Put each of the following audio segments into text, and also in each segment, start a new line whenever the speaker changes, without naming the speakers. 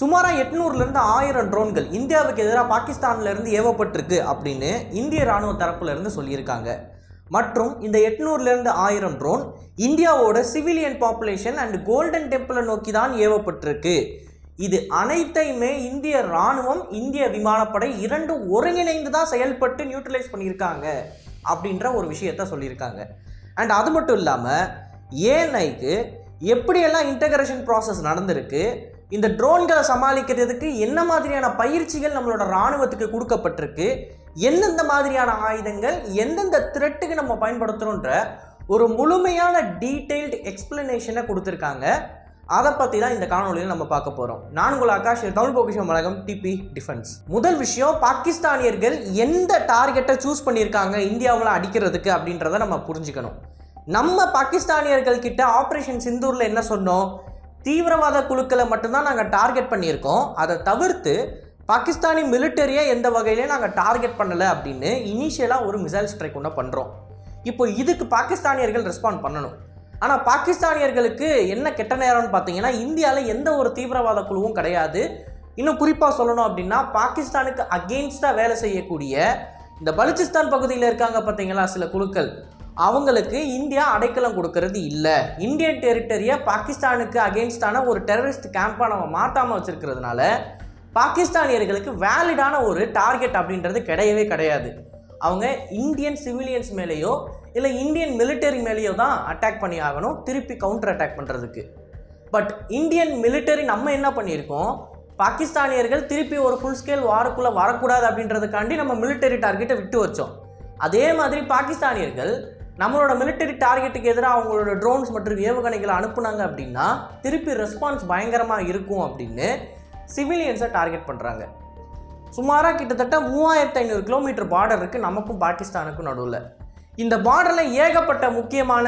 சுமாராக எட்நூறுலேருந்து ஆயிரம் ட்ரோன்கள் இந்தியாவுக்கு எதிராக பாகிஸ்தான்லேருந்து ஏவப்பட்டிருக்கு அப்படின்னு இந்திய ராணுவ தரப்புலேருந்து சொல்லியிருக்காங்க. மற்றும் இந்த எட்நூறுலேருந்து ஆயிரம் ட்ரோன் இந்தியாவோட சிவிலியன் பாப்புலேஷன் அண்ட் கோல்டன் டெம்பிளை நோக்கி தான் ஏவப்பட்டிருக்கு. இது அனைத்தையுமே இந்திய ராணுவம் இந்திய விமானப்படை இரண்டும் ஒருங்கிணைந்து தான் செயல்பட்டு நியூட்ரலைஸ் பண்ணியிருக்காங்க அப்படின்ற ஒரு விஷயத்த சொல்லியிருக்காங்க. அண்ட் அது மட்டும் இல்லாமல் ஏஎன்ஐக்கு எப்படியெல்லாம் இன்டகிரேஷன் ப்ராசஸ் நடந்திருக்கு இந்த ட்ரோன்களை சமாளிக்கிறதுக்கு என்ன மாதிரியான பயிற்சிகள் நம்மளோட இராணுவத்துக்கு கொடுக்கப்பட்டிருக்கு? எந்தெந்த மாதிரியான ஆயுதங்கள் எந்தெந்த த்ரெட்டுக்கு நம்ம பயன்படுத்துகிறோன்ற ஒரு முழுமையான டீட்டெயில்டு எக்ஸ்பிளனேஷனை கொடுத்துருக்காங்க. அதை பற்றி தான் இந்த காணொலியில் நம்ம பார்க்க போகிறோம் நான் உங்கள் ஆகாஷ் தமிழ் பொக்கிஷம் வழக்கம் டிபி டிஃபென்ஸ். முதல் விஷயம் பாகிஸ்தானியர்கள் எந்த டார்கெட்டை சூஸ் பண்ணியிருக்காங்க இந்தியாவில் அடிக்கிறதுக்கு அப்படின்றத நம்ம புரிஞ்சுக்கணும். நம்ம பாகிஸ்தானியர்கள் கிட்ட ஆப்ரேஷன் சிந்தூரில் என்ன சொன்னோம்? தீவிரவாத குழுக்களை மட்டும்தான் நாங்கள் டார்கெட் பண்ணியிருக்கோம். அதை தவிர்த்து பாகிஸ்தானி மிலிட்டரியை எந்த வகையிலையும் நாங்கள் டார்கெட் பண்ணலை அப்படின்னு இனிஷியலாக ஒரு மிசைல் ஸ்ட்ரைக் ஒன்று பண்ணுறோம் இப்போ இதுக்கு பாகிஸ்தானியர்கள் ரெஸ்பாண்ட் பண்ணணும். ஆனால் பாகிஸ்தானியர்களுக்கு என்ன கெட்ட நேரம்னு பார்த்தீங்கன்னா இந்தியாவில் எந்த ஒரு தீவிரவாத குழுவும் கிடையாது. இன்னும் குறிப்பாக சொல்லணும் அப்படின்னா பாகிஸ்தானுக்கு அகெயின்ஸ்டாக வேலை செய்யக்கூடிய இந்த பலுச்சிஸ்தான் பகுதியில் இருக்காங்க பார்த்தீங்களா சில குழுக்கள். அவங்களுக்கு இந்தியா அடைக்கலம் கொடுக்கறது இல்லை. இந்தியன் டெரிட்டரியை பாகிஸ்தானுக்கு அகெயின்ஸ்டான ஒரு டெரரிஸ்ட் கேம்பாக நம்ம மாற்றாமல் வச்சுருக்கிறதுனால பாகிஸ்தானியர்களுக்கு வேலிடான ஒரு டார்கெட் அப்படின்றது கிடையவே கிடையாது. அவங்க இந்தியன் சிவிலியன்ஸ் மேலேயோ இல்லை இந்தியன் மிலிட்டரி மேலேயோ தான் அட்டாக் பண்ணி ஆகணும் திருப்பி கவுண்டர் அட்டாக் பண்ணுறதுக்கு பட் இந்தியன் மிலிட்டரி நம்ம என்ன பண்ணியிருக்கோம்? பாகிஸ்தானியர்கள் திருப்பி ஒரு ஃபுல் ஸ்கேல் வாரக்குள்ளே வரக்கூடாது அப்படின்றதுக்காண்டி நம்ம மிலிட்டரி டார்கெட்டை விட்டு வச்சோம். அதே மாதிரி பாகிஸ்தானியர்கள் நம்மளோட மிலிட்டரி டார்கெட்டுக்கு எதிராக அவங்களோட ட்ரோன்ஸ் மற்றும் ஏவுகணைகளை அனுப்புனாங்க அப்படின்னா திருப்பி ரெஸ்பான்ஸ் பயங்கரமாக இருக்கும் அப்படின்னு சிவிலியன்ஸை டார்கெட் பண்ணுறாங்க சுமாராக கிட்டத்தட்ட மூவாயிரத்து ஐநூறு கிலோமீட்டர் பார்டர் இருக்குது நமக்கும் பாகிஸ்தானுக்கும் நடுவில். இந்த பார்டரில் ஏகப்பட்ட முக்கியமான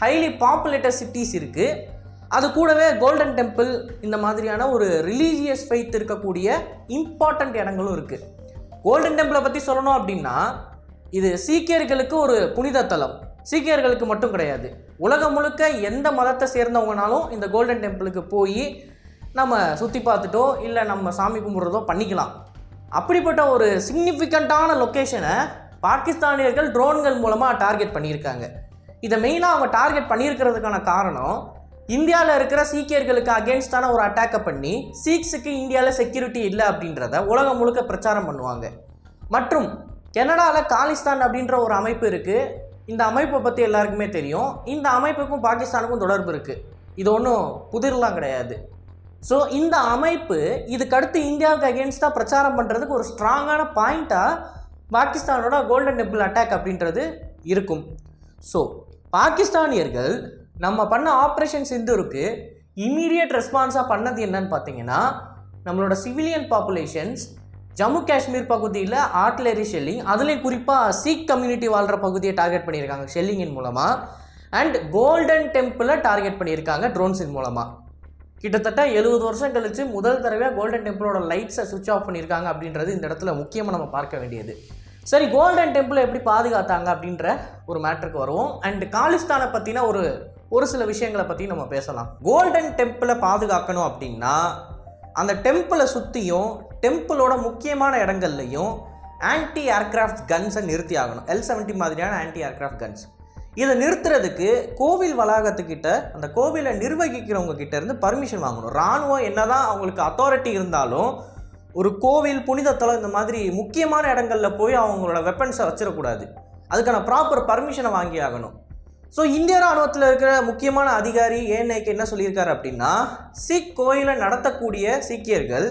ஹைலி பாப்புலேட்டட் சிட்டிஸ் இருக்குது அது கூடவே கோல்டன் டெம்பிள் இந்த மாதிரியான ஒரு ரிலீஜியஸ் ஃபெய்த் இருக்கக்கூடிய இம்பார்ட்டண்ட் இடங்களும் இருக்குது கோல்டன் டெம்பிளை பற்றி சொல்லணும் அப்படின்னா இது சீக்கியர்களுக்கு ஒரு புனித தலம். சீக்கியர்களுக்கு மட்டும் கிடையாது. உலகம் முழுக்க எந்த மதத்தை சேர்ந்தவங்கனாலும் இந்த கோல்டன் டெம்பிளுக்கு போய் நம்ம சுற்றி பார்த்துட்டோ இல்லை நம்ம சாமி கும்பிட்றதோ பண்ணிக்கலாம். அப்படிப்பட்ட ஒரு சிக்னிஃபிகண்ட்டான லொக்கேஷனை பாகிஸ்தானியர்கள் ட்ரோன்கள் மூலமாக டார்கெட் பண்ணியிருக்காங்க. இதை மெயினாக அவங்க டார்கெட் பண்ணியிருக்கிறதுக்கான காரணம் இந்தியாவில் இருக்கிற சீக்கியர்களுக்கு அகேன்ஸ்டான ஒரு அட்டாக்கை பண்ணி சீக்ஸுக்கு இந்தியாவில் செக்யூரிட்டி இல்லை அப்படின்றத உலகம் முழுக்க பிரச்சாரம் பண்ணுவாங்க. மற்றும் கனடாவில் காலிஸ்தான் அப்படின்ற ஒரு அமைப்பு இருக்குது இந்த அமைப்பை பற்றி எல்லாருக்குமே தெரியும். இந்த அமைப்புக்கும் பாகிஸ்தானுக்கும் தொடர்பு இருக்குது இது ஒன்றும் புதிர்லாம் கிடையாது. ஸோ இந்த அமைப்பு இதுக்கடுத்து இந்தியாவுக்கு அகேன்ஸ்டாக பிரச்சாரம் பண்ணுறதுக்கு ஒரு ஸ்ட்ராங்கான பாயிண்ட்டாக பாகிஸ்தானோட கோல்டன் டெம்பிள் அட்டாக் அப்படின்றது இருக்கும். ஸோ பாகிஸ்தானியர்கள் நம்ம பண்ண ஆப்ரேஷன் சிந்துருக்கு இமீடியட் ரெஸ்பான்ஸாக பண்ணது என்னன்னு பார்த்தீங்கன்னா நம்மளோட சிவிலியன் பாப்புலேஷன்ஸ் ஜம்மு காஷ்மீர் பகுதியில் ஆர்ட்லரி ஷெல்லிங் அதுலேயும் குறிப்பாக சீக் கம்யூனிட்டி வாழ்கிற பகுதியை டார்கெட் பண்ணியிருக்காங்க ஷெல்லிங்கின் மூலமாக அண்ட் கோல்டன் டெம்பிளை டார்கெட் பண்ணியிருக்காங்க ட்ரோன்ஸின் மூலமாக கிட்டத்தட்ட எழுபது வருஷம் கழித்து முதல் தடவையாக கோல்டன் டெம்பிளோட லைட்ஸை சுவிட்ச் ஆஃப் பண்ணியிருக்காங்க அப்படின்றது இந்த இடத்துல முக்கியமாக நம்ம பார்க்க வேண்டியது. சரி கோல்டன் டெம்பிளை எப்படி பாதுகாத்தாங்க அப்படின்ற ஒரு மேட்ருக்கு வருவோம். அண்ட் காலிஸ்தானை பற்றின ஒரு ஒரு சில விஷயங்களை பற்றி நம்ம பேசலாம். கோல்டன் டெம்பிளை பாதுகாக்கணும் அப்படின்னா அந்த டெம்பிளை சுற்றியும் டெம்பிளோட முக்கியமான இடங்கள்லையும் ஆன்டி ஏர்க்ராஃப்ட் கன்ஸை நிறுத்தி ஆகணும். எல் செவன்ட்டி மாதிரியான ஆன்டி ஏர்க்ராஃப்ட் கன்ஸ் இதை நிறுத்துறதுக்கு கோவில் வளாகத்துக்கிட்ட அந்த கோவிலை நிர்வகிக்கிறவங்க கிட்ட இருந்து பர்மிஷன் வாங்கணும். இராணுவம் என்னதான் அவங்களுக்கு அத்தாரிட்டி இருந்தாலும் ஒரு கோவில் புனிதத்தலம் இந்த மாதிரி முக்கியமான இடங்கள்ல போய் அவங்களோட வெப்பன்ஸை வச்சிடக்கூடாது. அதுக்கான ப்ராப்பர் பர்மிஷனை வாங்கி ஆகணும். ஸோ இந்திய ராணுவத்தில் இருக்கிற முக்கியமான அதிகாரி ஏஎன்ஐக்கு என்ன சொல்லியிருக்காரு அப்படின்னா சிக் கோயிலை நடத்தக்கூடிய சீக்கியர்கள்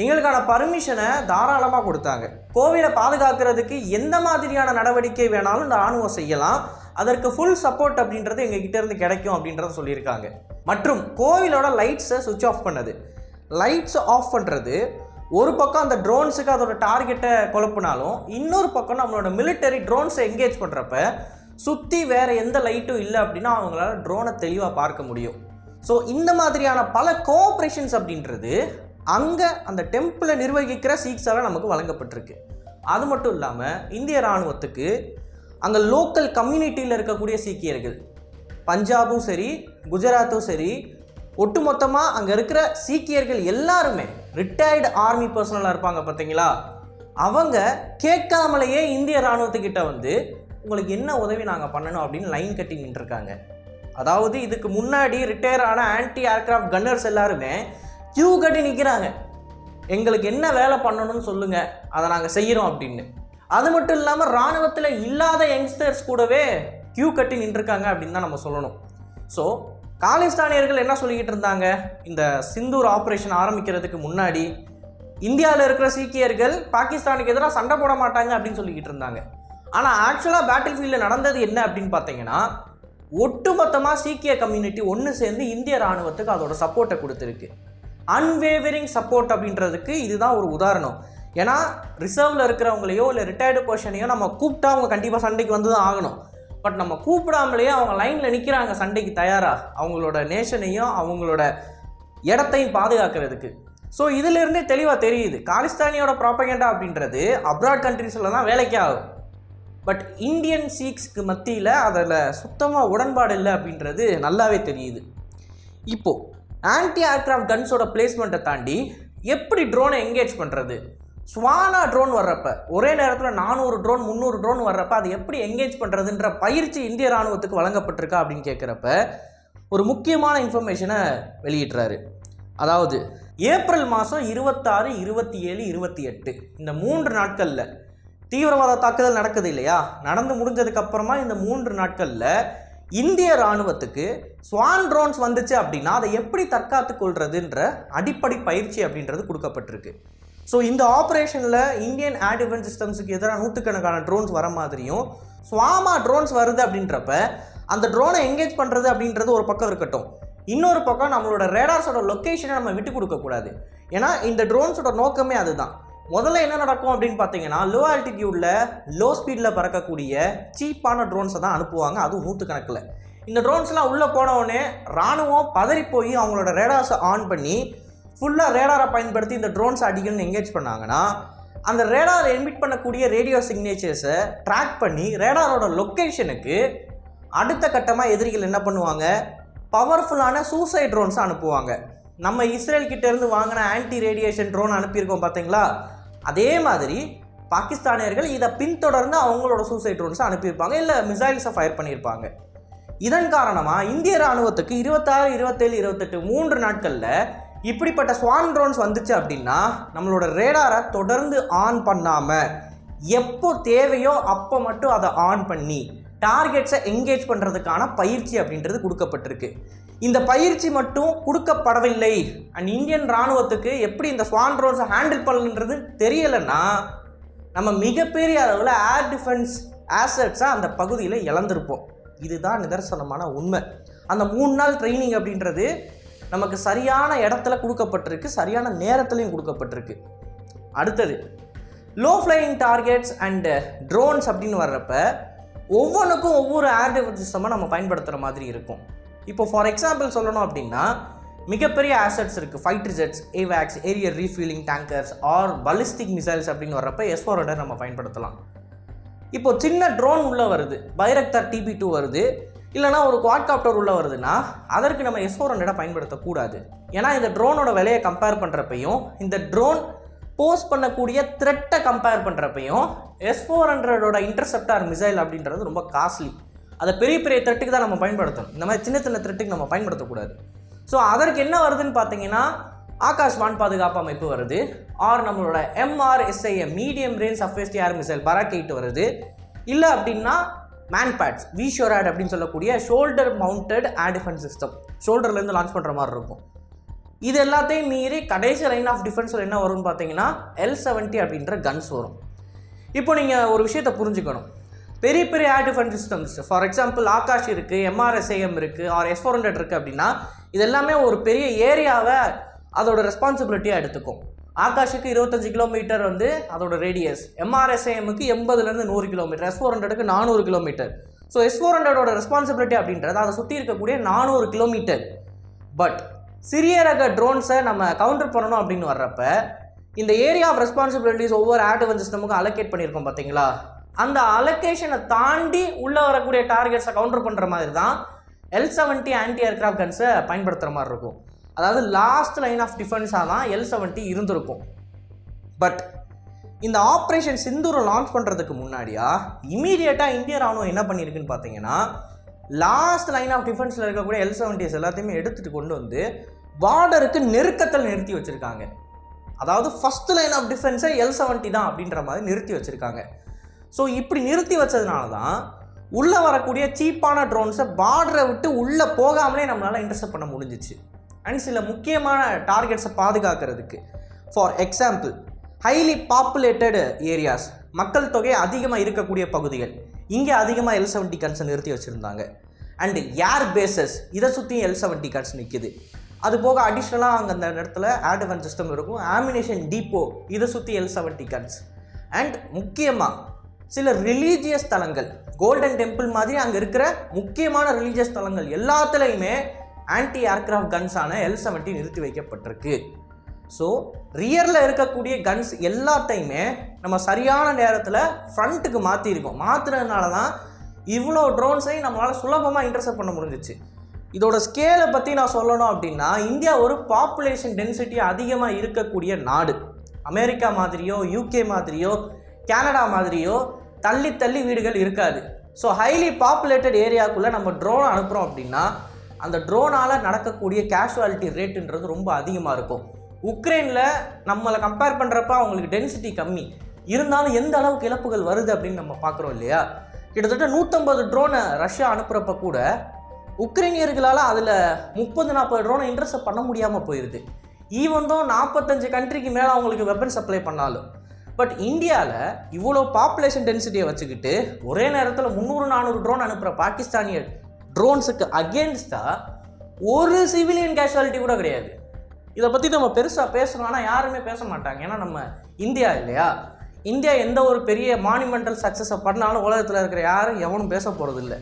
எங்களுக்கான பர்மிஷனை தாராளமாக கொடுத்தாங்க. கோவிலை பாதுகாக்கிறதுக்கு எந்த மாதிரியான நடவடிக்கை வேணாலும் இந்த ராணுவம் செய்யலாம். அதற்கு ஃபுல் சப்போர்ட் அப்படின்றது எங்ககிட்ட இருந்து கிடைக்கும் அப்படின்றத சொல்லியிருக்காங்க. மற்றும் கோவிலோட லைட்ஸை சுவிட்ச் ஆஃப் பண்ணது. லைட்ஸ் ஆஃப் பண்ணுறது ஒரு பக்கம் அந்த ட்ரோன்ஸுக்கு அதோட டார்கெட்டை குழப்பினாலும் இன்னொரு பக்கம் நம்மளோட மிலிட்டரி ட்ரோன்ஸை என்கேஜ் பண்ணுறப்ப சுற்றி வேறு எந்த லைட்டும் இல்லை அப்படின்னா அவங்களால ட்ரோனை தெளிவாக பார்க்க முடியும். ஸோ இந்த மாதிரியான பல கோஆப்ரேஷன்ஸ் அப்படின்றது அங்கே அந்த டெம்பிளை நிர்வகிக்கிற சீக்ஸால் நமக்கு வழங்கப்பட்டிருக்கு. அது மட்டும் இல்லாமல் இந்திய இராணுவத்துக்கு அங்கே லோக்கல் கம்யூனிட்டியில் இருக்கக்கூடிய சீக்கியர்கள் பஞ்சாபும் சரி குஜராத்தும் சரி ஒட்டுமொத்தமாக அங்கே இருக்கிற சீக்கியர்கள் எல்லாருமே ரிட்டையர்டு ஆர்மி பர்சனலாக இருப்பாங்க பார்த்தீங்களா அவங்க கேட்காமலேயே இந்திய இராணுவத்துக்கிட்ட வந்து உங்களுக்கு என்ன உதவி நாங்கள் பண்ணணும்? அப்படின்னு லைன் கட்டி நின்றுருக்காங்க. அதாவது இதுக்கு முன்னாடி ரிட்டையர் ஆன ஆன்டி ஏர்கிராஃப்ட் கன்னர்ஸ் எல்லாருமே கியூ கட்டி நிற்கிறாங்க எங்களுக்கு என்ன வேலை பண்ணணும்னு சொல்லுங்கள் அதை நாங்கள் செய்கிறோம் அப்படின்னு. அது மட்டும் இல்லாமல் இராணுவத்தில் இல்லாத யங்ஸ்டர்ஸ் கூடவே கியூ கட்டி நின்றுருக்காங்க அப்படின்னு தான் நம்ம சொல்லணும். ஸோ காலிஸ்தானியர்கள் என்ன சொல்லிக்கிட்டு இருந்தாங்க? இந்த சிந்தூர் ஆப்ரேஷன் ஆரம்பிக்கிறதுக்கு முன்னாடி இந்தியாவில் இருக்கிற சீக்கியர்கள் பாகிஸ்தானுக்கு எதிராக சண்டை போட மாட்டாங்க அப்படின்னு சொல்லிக்கிட்டு இருந்தாங்க. ஆனால் ஆக்சுவலாக பேட்டில் ஃபீல்டில் நடந்தது என்ன அப்படின்னு பார்த்தீங்கன்னா ஒட்டுமொத்தமாக சீக்கிய கம்யூனிட்டி ஒன்று சேர்ந்து இந்திய ராணுவத்துக்கு அதோட சப்போர்ட்டை கொடுத்துருக்கு. அன்வேவரிங் சப்போர்ட் அப்படின்றதுக்கு இதுதான் ஒரு உதாரணம். ஏன்னா ரிசர்வில் இருக்கிறவங்களையோ இல்லை ரிட்டையர்டு பர்சனையோ நம்ம கூப்பிட்டா அவங்க கண்டிப்பாக சண்டைக்கு வந்து தான் ஆகணும். பட் நம்ம கூப்பிடாமலேயே அவங்க லைனில் நிற்கிறாங்க சண்டைக்கு தயாராக அவங்களோட நேஷனையும் அவங்களோட இடத்தையும் பாதுகாக்கிறதுக்கு. ஸோ இதிலிருந்தே தெளிவாக தெரியுது. காலிஸ்தானியோட ப்ராப்பகேண்டா அப்படின்றது அப்ராட் கண்ட்ரீஸில் தான் வேலைக்கு ஆகும். பட் இந்தியன் சீக்ஸ்க்கு மத்தியில் அதில் சுத்தமாக உடன்பாடு இல்லை அப்படின்றது நல்லாவே தெரியுது. இப்போது ஆன்டி ஏர்க்ராஃப்ட் கன்ஸோட பிளேஸ்மெண்ட்டை தாண்டி எப்படி ட்ரோனை எங்கேஜ் பண்ணுறது ஸ்வானா ட்ரோன் வர்றப்ப ஒரே நேரத்தில் நானூறு ட்ரோன் முந்நூறு ட்ரோன் வர்றப்ப அதை எப்படி எங்கேஜ் பண்ணுறதுன்ற பயிற்சி இந்திய ராணுவத்துக்கு வழங்கப்பட்டிருக்கா அப்படின்னு கேட்குறப்ப ஒரு முக்கியமான இன்ஃபர்மேஷனை வெளியிடுறாரு. அதாவது ஏப்ரல் மாதம் இருபத்தாறு இருபத்தி ஏழு இருபத்தி எட்டு இந்த மூன்று நாட்களில் தீவிரவாத தாக்குதல் நடக்குது இல்லையா? நடந்து முடிஞ்சதுக்கப்புறமா இந்த மூன்று நாட்களில் இந்திய ராணுவத்துக்கு ஸ்வான் ட்ரோன்ஸ் வந்துச்சு அப்படின்னா அதை எப்படி தற்காத்து கொள்றதுன்ற அடிப்படை பயிற்சி அப்படின்றது கொடுக்கப்பட்டிருக்கு. ஸோ இந்த ஆப்ரேஷனில் இந்தியன் ஏர் டிஃபென்ஸ் சிஸ்டம்ஸுக்கு எதிராக நூற்றுக்கணக்கான ட்ரோன்ஸ் வர மாதிரியும் ஸ்வாமா ட்ரோன்ஸ் வருது அப்படின்றப்ப அந்த ட்ரோனை எங்கேஜ் பண்ணுறது அப்படின்றது ஒரு பக்கம் இருக்கட்டும். இன்னொரு பக்கம் நம்மளோட ரேடார்ஸோட லொக்கேஷனை நம்ம விட்டு கொடுக்கக்கூடாது ஏன்னா இந்த ட்ரோன்ஸோட நோக்கமே அதுதான். முதல்ல என்ன நடக்கும் அப்படின்னு பார்த்தீங்கன்னா லோ ஆல்டிடியூடில் லோ ஸ்பீடில் பறக்கக்கூடிய சீப்பான ட்ரோன்ஸை தான் அனுப்புவாங்க. அதுவும் நூற்றுக்கணக்கில் இந்த ட்ரோன்ஸ்லாம் உள்ளே போனவுடனே ராணுவம் பதறி போய் அவங்களோட ரேடார்ஸை ஆன் பண்ணி ஃபுல்லாக ரேடாரை பயன்படுத்தி இந்த ட்ரோன்ஸ் அடிக்கணும்னு எங்கேஜ் பண்ணாங்கன்னா அந்த ரேடார் எமிட் பண்ணக்கூடிய ரேடியோ சிக்னேச்சர்ஸை ட்ராக் பண்ணி ரேடாரோட லொக்கேஷனுக்கு அடுத்த கட்டமாக எதிரிகள் என்ன பண்ணுவாங்க? பவர்ஃபுல்லான சூசைட் ட்ரோன்ஸை அனுப்புவாங்க. நம்ம இஸ்ரேல் கிட்டேருந்து வாங்கின ஆன்டி ரேடியேஷன் ட்ரோன் அனுப்பியிருக்கோம் பார்த்தீங்களா? அதே மாதிரி பாகிஸ்தானியர்கள் இதை பின்தொடர்ந்து அவங்களோட சூசைட் ட்ரோன்ஸை அனுப்பியிருப்பாங்க இல்லை மிசைல்ஸை ஃபயர் பண்ணியிருப்பாங்க. இதன் காரணமாக இந்திய ராணுவத்துக்கு இருபத்தாறு இருபத்தேழு இருபத்தெட்டு மூன்று நாட்களில் இப்படிப்பட்ட ஸ்வான் ட்ரோன்ஸ் வந்துச்சு அப்படின்னா நம்மளோட ரேடாரை தொடர்ந்து ஆன் பண்ணாமல் எப்போ தேவையோ அப்போ மட்டும் அதை ஆன் பண்ணி டார்கெட்ஸை எங்கேஜ் பண்ணுறதுக்கான பயிற்சி அப்படின்றது கொடுக்கப்பட்டிருக்கு. இந்த பயிற்சி மட்டும் கொடுக்கப்படவில்லை. அண்ட் இந்தியன் ராணுவத்துக்கு எப்படி இந்த ஸ்வான் ட்ரோன்ஸை ஹேண்டில் பண்ணுன்றது தெரியலைன்னா நம்ம மிகப்பெரிய அளவில் ஏர் டிஃபென்ஸ் ஆசட்ஸை அந்த பகுதியில் இழந்திருப்போம். இதுதான் நிதர்சனமான உண்மை. அந்த மூணு நாள் ட்ரைனிங் அப்படின்றது நமக்கு சரியான இடத்துல கொடுக்கப்பட்டிருக்கு சரியான நேரத்துலையும் கொடுக்கப்பட்டிருக்கு. அடுத்தது low flying targets and drones அப்படின்னு வர்றப்ப ஒவ்வொன்றுக்கும் ஒவ்வொரு ஏர் டிஃபென்ஸ் சிஸ்டமாக நம்ம பயன்படுத்துகிற மாதிரி இருக்கும். இப்போ ஃபார் எக்ஸாம்பிள் சொல்லணும் அப்படின்னா மிகப்பெரிய ஆசட்ஸ் இருக்குது fighter jets ஏவேக்ஸ் aerial refilling tankers or ballistic missiles அப்படின்னு வர்றப்ப எஸ் ஃபோர் நம்ம பயன்படுத்தலாம். இப்போ சின்ன ட்ரோன் உள்ளே வருது. பைரக்தார் டிபி டூ வருது. இல்லைனா ஒரு குவாட்காப்டர் உள்ளே வருதுன்னா அதற்கு நம்ம எஸ் ஃபோர் ஹண்ட்ரடை பயன்படுத்தக்கூடாது. ஏன்னா இந்த ட்ரோனோட விலையை கம்பேர் பண்ணுறப்பையும் இந்த ட்ரோன் போஸ்ட் பண்ணக்கூடிய த்ரெட்டை கம்பேர் பண்ணுறப்பையும் எஸ் ஃபோர் ஹண்ட்ரடோட இன்டர்செப்டார் மிசைல் அப்படின்றது ரொம்ப காஸ்ட்லி அதை பெரிய பெரிய த்ரெட்டுக்கு தான் நம்ம பயன்படுத்தணும். இந்த மாதிரி சின்ன சின்ன த்ரெட்டுக்கு நம்ம பயன்படுத்தக்கூடாது. ஸோ அதற்கு என்ன வருதுன்னு பார்த்தீங்கன்னா ஆகாஷ் வான் பாதுகாப்பு அமைப்பு வருது. ஆர் நம்மளோட MRSAM medium range surface to air missile Barak வருது. இல்லை அப்படின்னா மேன் பேட்ஸ் விஷோராட் அப்படின்னு சொல்லக்கூடிய shoulder mounted air defence system ஷோல்டர்லேருந்து launch பண்ணுற மாதிரி இருக்கும். இது எல்லாத்தையும் மீறி கடைசி லைன் ஆஃப் டிஃபென்ஸில் என்ன வரும்னு பார்த்தீங்கன்னா எல் செவன்ட்டி அப்படின்ற கன்ஸ் வரும். இப்போ நீங்கள் ஒரு விஷயத்தை புரிஞ்சுக்கணும். பெரிய பெரிய air defence systems for example Akash இருக்குது எம்ஆர்எஸ்ஐஎம் இருக்குது ஆர் எஸ் ஃபோர் ஹண்ட்ரட் இருக்குது அப்படின்னா இது எல்லாமே ஒரு பெரிய ஏரியாவை அதோட ரெஸ்பான்சிபிலிட்டியாக எடுத்துக்கும். ஆகாஷுக்கு இருபத்தஞ்சு கிலோமீட்டர் வந்து அதோட ரேடியஸ் எம்ஆர்எஸ்ஐஎம்முக்கு எண்பதுலேருந்து நூறு கிலோமீட்டர் எஸ் ஃபோர் ஹண்ட்ரடுக்கு நானூறு கிலோமீட்டர் ஸோ எஸ் ஃபோர் ஹண்ட்ரடோட ரெஸ்பான்சிபிலிட்டி அப்படின்றது அதை சுற்றி இருக்கக்கூடிய நானூறு கிலோமீட்டர் பட் சிறிய ரக ட்ரோன்ஸை நம்ம கவுண்டர் பண்ணணும் அப்படின்னு வர்றப்ப இந்த ஏரியா ஆஃப் ரெஸ்பான்சிபிலிட்டிஸ் ஒவ்வொரு ஏர் சிஸ்டமுக்கும் அலோகேட் பண்ணியிருக்கோம் பார்த்தீங்களா? அந்த அலோகேஷனை தாண்டி உள்ளே வரக்கூடிய டார்கெட்ஸை கவுண்டர் பண்ணுற மாதிரி தான் எல் செவன்ட்டி ஆன்டி ஏர்கிராஃப்ட் கன்ஸை பயன்படுத்துகிற மாதிரி இருக்கும். அதாவது லாஸ்ட் லைன் ஆஃப் டிஃபென்ஸாக தான் எல் செவன்ட்டி இருந்திருக்கும். பட் இந்த ஆப்ரேஷன் சிந்தூரை லான்ச் பண்ணுறதுக்கு முன்னாடியா இமீடியட்டாக இந்திய ராணுவம் என்ன பண்ணியிருக்குன்னு பார்த்தீங்கன்னா லாஸ்ட் லைன் ஆஃப் டிஃபென்ஸில் இருக்கக்கூடிய எல் செவன்டிஸ் எல்லாத்தையுமே எடுத்துகிட்டு கொண்டு வந்து பார்டருக்கு நெருக்கத்தில் நிறுத்தி வச்சுருக்காங்க. அதாவது ஃபஸ்ட் லைன் ஆஃப் டிஃபென்ஸை எல் செவன்ட்டி தான் அப்படின்ற மாதிரி நிறுத்தி வச்சுருக்காங்க. ஸோ இப்படி நிறுத்தி வச்சதுனால தான் உள்ளே வரக்கூடிய சீப்பான ட்ரோன்ஸை பார்டரை விட்டு உள்ளே போகாமலே நம்மளால் இன்டர்செப்ட் பண்ண முடிஞ்சிச்சு. அண்ட் சில முக்கியமான டார்கெட்ஸை பாதுகாக்கிறதுக்கு. For example highly populated areas மக்கள் தொகை அதிகமாக இருக்கக்கூடிய பகுதிகள். இங்கே அதிகமாக எல் செவன்ட்டி கன்ஸை நிறுத்தி வச்சுருந்தாங்க. அண்டு ஏர் பேசஸ் இதை சுற்றியும் எல் செவன்ட்டி கன்ஸ் நிற்கிது அது போக அடிஷ்னலாக அங்கே அந்த இடத்துல ஆடவன் சிஸ்டம் இருக்கும். ஆமினேஷன் டீப்போ இதை சுற்றி எல் செவன்ட்டி கன்ஸ் அண்ட் முக்கியமாக சில ரிலீஜியஸ் தலங்கள் கோல்டன் டெம்பிள் மாதிரி அங்கே இருக்கிற முக்கியமான ரிலீஜியஸ் தலங்கள் எல்லாத்துலேயுமே ஆன்டி ஏர்கிராஃப்ட் கன்ஸான எல் செவன்ட்டி நிறுத்தி வைக்கப்பட்டிருக்கு. ஸோ ரியரில் இருக்கக்கூடிய கன்ஸ் எல்லாத்தையுமே நம்ம சரியான நேரத்தில் ஃப்ரண்ட்டுக்கு மாற்றிருக்கோம் மாற்றுறதுனால தான் இவ்வளோ ட்ரோன்ஸையும் நம்மளால் சுலபமாக இன்டர்செப்ட் பண்ண முடிஞ்சிச்சு. இதோட ஸ்கேலை பற்றி நான் சொல்லணும் அப்படின்னா இந்தியா ஒரு பாப்புலேஷன் டென்சிட்டி அதிகமாக இருக்கக்கூடிய நாடு. அமெரிக்கா மாதிரியோ யூகே மாதிரியோ கனடா மாதிரியோ தள்ளி தள்ளி வீடுகள் இருக்காது. ஸோ ஹைலி பாப்புலேட்டட் ஏரியாக்குள்ளே நம்ம ட்ரோன் அனுப்புகிறோம் அப்படின்னா அந்த ட்ரோனால் நடக்கக்கூடிய கேஷுவாலிட்டி ரேட்டுன்றது ரொம்ப அதிகமாக இருக்கும். உக்ரைனில் நம்மளை கம்பேர் பண்ணுறப்ப அவங்களுக்கு டென்சிட்டி கம்மி. இருந்தாலும் எந்த அளவுக்கு இழப்புகள் வருது அப்படின்னு நம்ம பார்க்குறோம் இல்லையா? கிட்டத்தட்ட நூற்றம்பது ட்ரோனை ரஷ்யா அனுப்புகிறப்ப கூட உக்ரைனியர்களால் அதில் முப்பது நாற்பது ட்ரோனை இன்டர்செப்ட் பண்ண முடியாமல் போயிடுது ஈவன் தான் நாற்பத்தஞ்சு கண்ட்ரிக்கு மேலே அவங்களுக்கு வெப்பன் சப்ளை பண்ணாலும் பட் இந்தியாவில் இவ்வளோ பாப்புலேஷன் டென்சிட்டியை வச்சுக்கிட்டு ஒரே நேரத்தில் முந்நூறு நானூறு ட்ரோன் அனுப்புகிற பாகிஸ்தானிய ட்ரோன்ஸுக்கு அகேன்ஸ்டாக ஒரு சிவிலியன் கேஷுவாலிட்டி கூட கிடையாது. இதை பற்றி நம்ம பெருசாக பேசணும். ஆனால் யாருமே பேச மாட்டாங்க. ஏன்னா நம்ம இந்தியா இல்லையா? இந்தியா எந்த ஒரு பெரிய மானுமெண்டல் சக்ஸஸை பண்ணாலும் உலகத்தில் இருக்கிற யாரும் எவனும் பேச போகிறது இல்லை.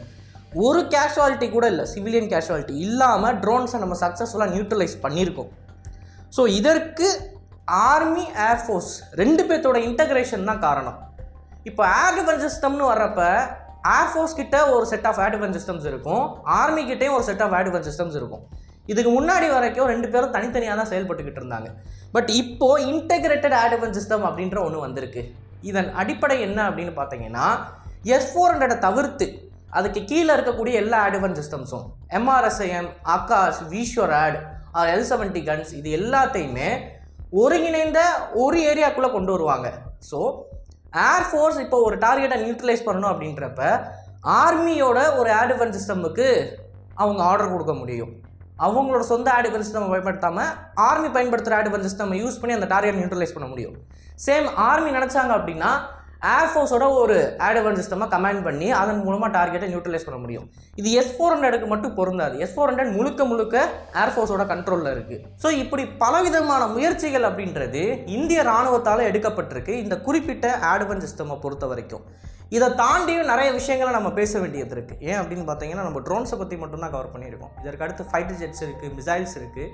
ஒரு கேஷுவாலிட்டி கூட இல்லை. சிவிலியன் கேஷுவாலிட்டி இல்லாமல் ட்ரோன்ஸை நம்ம சக்ஸஸ்ஃபுல்லாக நியூட்ரலைஸ் பண்ணியிருக்கோம். ஸோ இதற்கு ஆர்மி ஏர்ஃபோர்ஸ் ரெண்டு பேர்த்தோட இன்டகிரேஷன் தான் காரணம். இப்போ ஏர் டிஃபென்ஸ் சிஸ்டம்னு வர்றப்ப ஏர்ஃபோர்ஸ் கிட்ட ஒரு set of air defence systems இருக்கும். ஆர்மி கிட்டேயும் ஒரு set of air defence systems இருக்கும். இதுக்கு முன்னாடி வரைக்கும் ரெண்டு பேரும் தனித்தனியாக தான் செயல்பட்டுக்கிட்டு இருந்தாங்க. பட் இப்போ இன்டெகிரேட்டட் ஏர் சிஸ்டம் அப்படின்ற ஒன்று வந்திருக்கு. இதன் அடிப்படை என்ன அப்படின்னு பார்த்தீங்கன்னா எஸ் ஃபோர் ஹண்ட்ரடை தவிர்த்து அதுக்கு கீழே இருக்கக்கூடிய எல்லா air சிஸ்டம்ஸும் MRSAM Akash VSHORAD L seventy guns இது எல்லாத்தையுமே ஒருங்கிணைந்த ஒரு ஏரியாக்குள்ளே கொண்டு வருவாங்க. ஸோ ஏர்ஃபோர்ஸ் இப்போ ஒரு டார்கெட்டை நியூட்ரலைஸ் பண்ணணும் அப்படின்றப்ப ஆர்மியோட ஒரு ஏர் சிஸ்டமுக்கு அவங்க ஆர்டர் கொடுக்க முடியும். அவங்களோட சொந்த ஆட் டிஃபென்ஸ் சிஸ்டம் பயன்படுத்தாமல் ஆர்மி பயன்படுத்துகிற ஆட் டிஃபென்ஸ் சிஸ்டம் யூஸ் பண்ணி அந்த டார்கெட் நியூட்ரலைஸ் பண்ண முடியும். சேம் ஆர்மி நினச்சாங்க அப்படின்னா ஏர்ஃபோர்ஸோட ஒரு ஆட் சிஸ்டமாக கமாண்ட் பண்ணி அதன் மூலமாக டார்கெட்டை நியூட்ரலைஸ் பண்ண முடியும். இது எஸ் ஃபோர் ஹண்ட்ரடுக்கு மட்டும் பொருந்தாது. எஸ் ஃபோர் ஹண்ட்ரட் முழுக்க முழுக்க ஏர்ஃபோர்ஸோட கண்ட்ரோலில் இருக்குது ஸோ இப்படி பலவிதமான முயற்சிகள் அப்படின்றது இந்திய ராணுவத்தால் எடுக்கப்பட்டிருக்கு. இந்த குறிப்பிட்ட ஆட்வன் சிஸ்டமை பொறுத்த வரைக்கும் இதை தாண்டியும் நிறைய விஷயங்களை நம்ம பேச வேண்டியது இருக்குது ஏன் அப்படின்னு பார்த்தீங்கன்னா நம்ம ட்ரோன்ஸை பற்றி மட்டும்தான் கவர் பண்ணியிருக்கோம். இதற்கு அடுத்து ஃபைட்டர் ஜெட்ஸ் இருக்குது மிசைல்ஸ் இருக்குது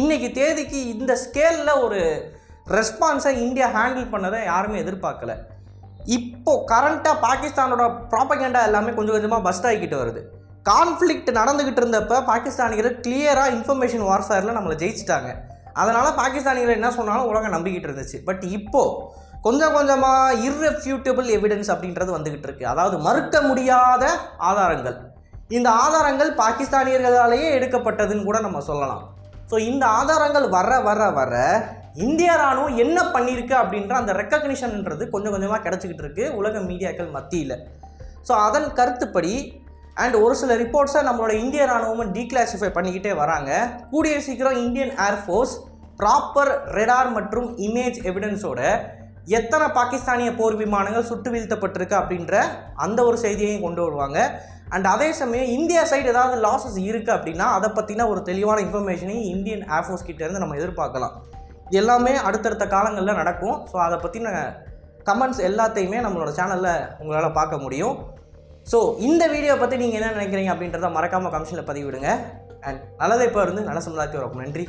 இன்றைக்கி தேதிக்கு இந்த ஸ்கேலில் ஒரு ரெஸ்பான்ஸை இந்தியா ஹேண்டில் பண்ணதை யாருமே எதிர்பார்க்கல. இப்போது கரண்ட்டாக பாகிஸ்தானோட ப்ராப்பகேண்டா எல்லாமே கொஞ்சம் கொஞ்சமாக பஸ்ட் ஆகிக்கிட்டு வருது. கான்ஃப்ளிக்ட் நடந்துக்கிட்டு இருந்தப்போ பாகிஸ்தானிகள் கிளியராக இன்ஃபர்மேஷன் வார்ஃபேரில் நம்மளை ஜெயிச்சிட்டாங்க. அதனால் பாகிஸ்தானிகள் என்ன சொன்னாலும் உலகம் நம்பிக்கிட்டு இருந்துச்சு. பட் இப்போது கொஞ்சம் கொஞ்சமாக இர்ரெஃப்யூட்டபிள் எவிடன்ஸ் அப்படின்றது வந்துக்கிட்டு இருக்கு அதாவது மறுக்க முடியாத ஆதாரங்கள். இந்த ஆதாரங்கள் பாகிஸ்தானியர்களாலேயே எடுக்கப்பட்டதுன்னு கூட நம்ம சொல்லலாம். ஸோ இந்த ஆதாரங்கள் வர வர வர இந்திய ராணுவம் என்ன பண்ணியிருக்கு அப்படின்ற அந்த ரெக்கக்னிஷன்ன்றது கொஞ்சம் கொஞ்சமாக கிடச்சிக்கிட்டு இருக்கு உலக மீடியாக்கள் மத்தியில். ஸோ அதன் கருத்துப்படி அண்ட் ஒரு சில ரிப்போர்ட்ஸை நம்மளோட இந்திய ராணுவமும் டீக்ளாசிஃபை பண்ணிக்கிட்டே வராங்க. கூடிய சீக்கிரம் Indian air force proper radar மற்றும் இமேஜ் எவிடன்ஸோட எத்தனை பாகிஸ்தானிய போர் விமானங்கள் சுட்டு வீழ்த்தப்பட்டிருக்கு அப்படின்ற அந்த ஒரு செய்தியையும் கொண்டு வருவாங்க. அண்ட் அதே சமயம் இந்தியா சைடு ஏதாவது லாசஸ் இருக்குது அப்படின்னா அதை பற்றின ஒரு தெளிவான இன்ஃபர்மேஷனையும் இந்தியன் ஏர்ஃபோர்ஸ் கிட்டேருந்து நம்ம எதிர்பார்க்கலாம். இது எல்லாமே அடுத்தடுத்த காலங்களில் நடக்கும். ஸோ அதை பற்றின கமெண்ட்ஸ் எல்லாத்தையுமே நம்மளோட சேனலில் உங்களால் பார்க்க முடியும். ஸோ இந்த வீடியோ பற்றி நீங்கள் என்ன நினைக்கிறீங்க அப்படின்றத மறக்காமல் கமிஷனில் பதிவிடுங்க. அண்ட் நல்லதை இப்போ இருந்து நல்ல சமுதாயத்தை வரக்கும் நன்றி.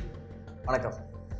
வணக்கம்.